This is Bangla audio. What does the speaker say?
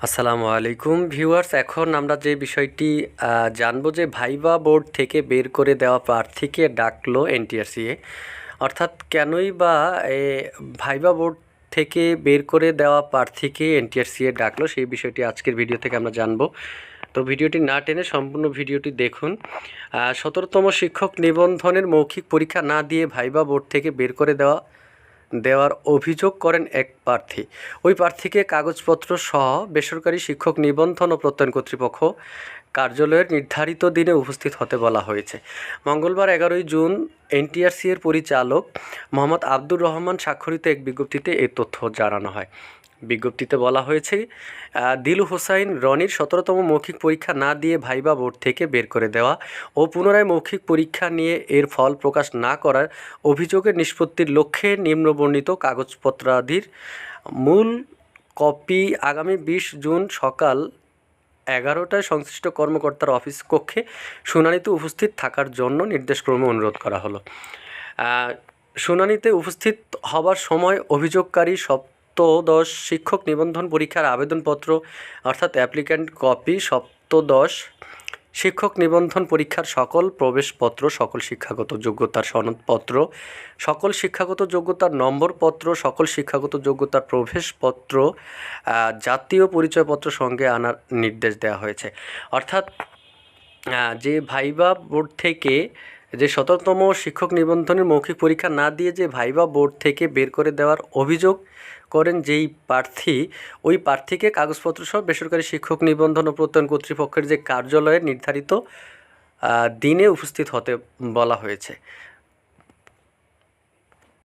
আসসালামু আলাইকুম ভিউয়ার্স এখন আমরা যে বিষয়টি জানব যে ভাইবা বোর্ড থেকে বের করে দেওয়া প্রার্থীকে ডাকলো এনটিআরসিএ অর্থাৎ কেনই বা এ, ভাইবা বোর্ড থেকে বের করে দেওয়া প্রার্থীকে এনটিআরসিএ ডাকলো সেই বিষয়টি আজকের ভিডিও থেকে আমরা জানব। তো ভিডিওটি না টেনে সম্পূর্ণ ভিডিওটি দেখুন। সতেরোতম শিক্ষক নিবন্ধনের মৌখিক পরীক্ষা না দিয়ে ভাইবা বোর্ড থেকে বের করে দেওয়া দেওয়ার অভিযোগ করেন এক প্রার্থী। ওই প্রার্থীকে কাগজপত্র সহ বেসরকারি শিক্ষক নিবন্ধন ও প্রত্যয়ন কর্তৃপক্ষ কার্যালয়ের নির্ধারিত দিনে উপস্থিত হতে বলা হয়েছে। মঙ্গলবার এগারোই জুন এনটিআরসি এর পরিচালক মোহাম্মদ আব্দুর রহমান স্বাক্ষরিত এক বিজ্ঞপ্তিতে এই তথ্য জানানো হয়। বিজ্ঞপ্তিতে বলা হয়েছে দিলু হোসাইন রনির সতেরোতম মৌখিক পরীক্ষা না দিয়ে ভাইবা বোর্ড থেকে বের করে দেওয়া ও পুনরায় মৌখিক পরীক্ষা নিয়ে এর ফল প্রকাশ না করার অভিযোগের নিষ্পত্তির লক্ষ্যে নিম্নবর্ণিত কাগজপত্রাদির মূল কপি আগামী বিশ জুন সকাল এগারোটায় সংশ্লিষ্ট কর্মকর্তার অফিস কক্ষে শুনানিতে উপস্থিত থাকার জন্য নির্দেশক্রমে অনুরোধ করা হলো। শুনানিতে উপস্থিত হবার সময় অভিযোগকারী সপ্তদশ শিক্ষক নিবন্ধন পরীক্ষার আবেদনপত্র অর্থাৎ অ্যাপ্লিক্যান্ট কপি সপ্তদশ শিক্ষক নিবন্ধন পরীক্ষার সকল প্রবেশপত্র, সকল শিক্ষাগত যোগ্যতার সনদপত্র, সকল শিক্ষাগত যোগ্যতার নম্বরপত্র, সকল শিক্ষাগত যোগ্যতার প্রবেশপত্র জাতীয় পরিচয়পত্র সঙ্গে আনার নির্দেশ দেওয়া হয়েছে। অর্থাৎ যে ভাইবা বোর্ড থেকে যে শততম শিক্ষক নিবন্ধনের মৌখিক পরীক্ষা না দিয়ে যে ভাইবা বোর্ড থেকে বের করে দেওয়ার অভিযোগ করেন যেই প্রার্থী, ওই প্রার্থীকে কাগজপত্র সহ বেসরকারি শিক্ষক নিবন্ধন ও প্রত্যয়ন কর্তৃপক্ষের যে কার্যালয়ে নির্ধারিত দিনে উপস্থিত হতে বলা হয়েছে।